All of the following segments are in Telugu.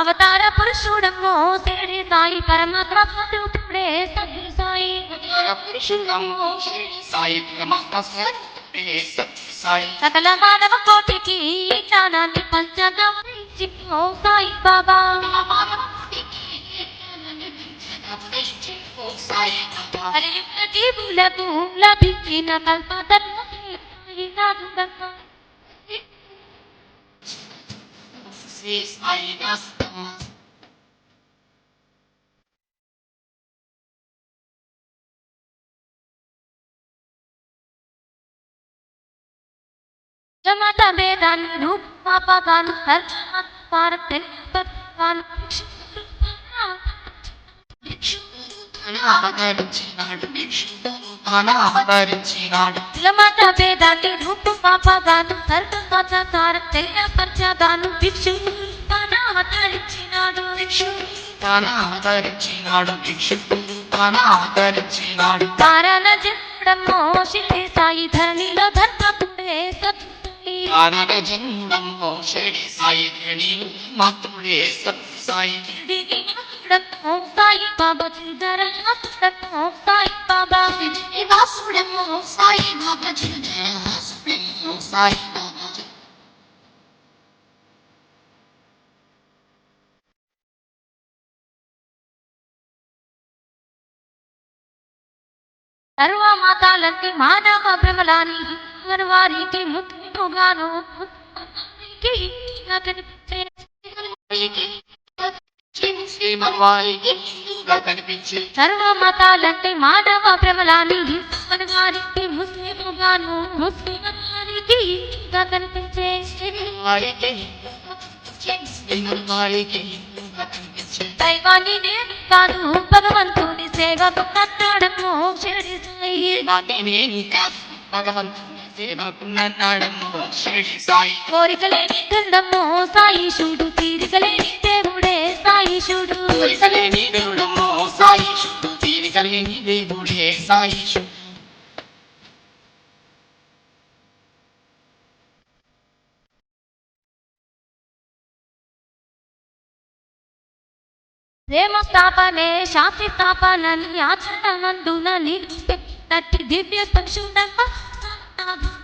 అవతార పురుషుడమ్మో శిరిడి సాయి పరమాత్మ స్వరూపుడే సద్గురు సాయి సకల మానవ కోటికి జ్ఞానాన్ని పంచగా ఇచ్చి ఓ సాయి బాబా హరియుక్త జీవులకు లభించిన కల్పతత్వమే సాయి నాదు గంగా. జమత భేదాన్ని రూపాపగాను సర్వాను జమత భేదాన్ని రూపాపగాను సర్వసార తెలియపరచగాను భిక్షు అవతరించినాడు కారణ జన్మడమ్మో శిల్పి సాయి ధరణిలో ధర్మపుడే సత్తుయి దిగినడమ్మో సాయి బాబా ధరణిలో సాయి బాబా సర్వమాతాలంటి మానవ భ్రమలాని సర్వమతాలంటే మానవ భ్రమలాని వారికి ముస్లిముగాను ముస్లిం వారికి కనిపించే. దైవాన్ని నేను కాదు భగవంతుని సేవకు కట్టడము షిరిడి సాయి కోరికలేని గండము సాయిషుడు తీరికలేని దేవుడే సాయిషుడు ప్రేమ స్థాపనే శాంతి స్థాపనని ఆచరణమందున నిలిపెట్టి దివ్య పక్షుడమ్మ దివ్య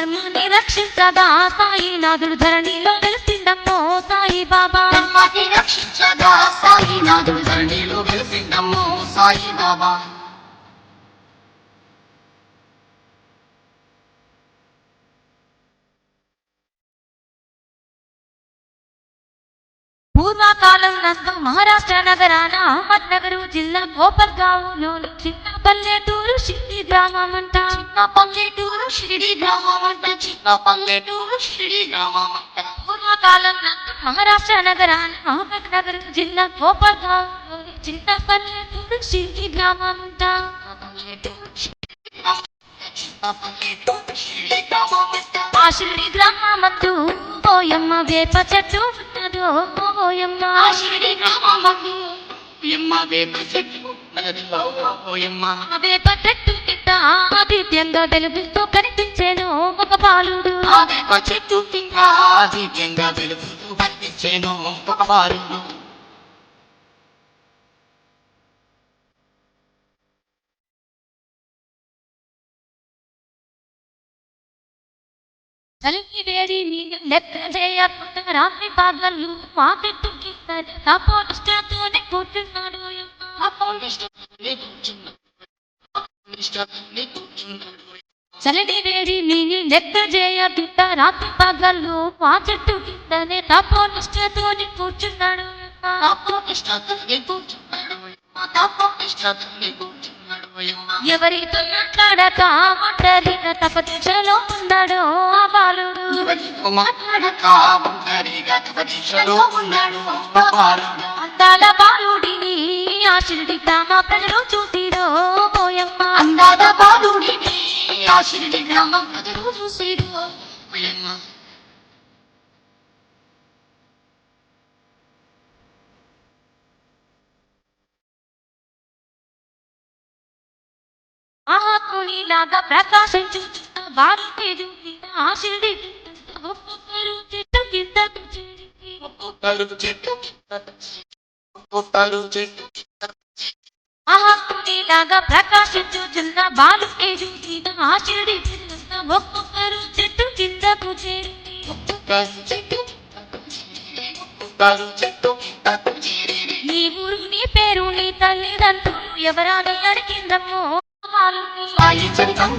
ధర్మాన్ని రక్షించదా సాయి నాదుడు ధరణిలో వెలిసిందమ్మో సాయి బాబా. ధర్మాన్ని రక్షించదా సాయి నాదుడు ధరణిలో వెలిసిందమ్మో సాయి బాబా. పూర్వకాలం నందు మహారాష్ట్ర నగరాన అహ్మద్ నగరు జిల్లా గోపర్గావులోని చిన్న పల్లెటూరు షిరిడి గ్రామం అంట చిన్న పల్లెటూరు షిరిడి గ్రామం అంట చిన్న పల్లెటూరు షిరిడి గ్రామం అంట పూర్వకాలం నందు మహారాష్ట్ర నగరాన అహ్మద్ నగరు జిల్లా గోపర్గావులోని చిన్న పల్లెటూరు షిరిడి గ్రామం అంట ఆ షిరిడి గ్రామం ఎమ్మ వేప చెట్టు ఉన్నది. ఆదిత్యంగా వెలుగుతూ కనిపించేను ఒక బాలుడు. చెట్టు కింద ఆదిత్యంగా వెలుగుతూ కనిపించేను ఒక బాలుడు. చలికి వేడి నీళ్ళు లెక్క చేయకుండా రాత్రి పగలు మా చెట్టు కింద తపోనిష్టతోనే కూర్చున్నాడు. చలిని వేడి నీని లెక్క చేయకుండా రాత్రి పగలు మా చెట్టు కిందనే తపోనిష్టతోనే కూర్చున్నాడు. ఎవరితో మాట్లాడక ఒంటరిగా తపదిశలో ఉన్నాడు ఆ బాలుడు. మాట్లాడక ఒంటరిగా తపదీక్షలో ఉన్నాడు ఆ బాలుడు. అంత అందాల బాలుడిని ప్రజలు చూసిరో పోయమ్మ. అందాల బాలుడిని ప్రజలు చూసిరు ఓయమ్మ చూసిన ఆ షిరిడి ఒక్కొక్కరు చెట్టు కిందకు చేరి ఒక్కొక్కరు చెట్టు ఒక్కొక్కరు చెట్టు షిరిడి ఒక్కొక్కరు చెట్టు కిందకు చేరి ఒక్కొక్కరు చెట్టు ఒక్కొక్కరు చెట్టు నీ ఊరు నీ పేరు నీ తల్లిదండ్రులు ఎవరాని అడిగిందమ్మో. బాలుని సాయి చరితం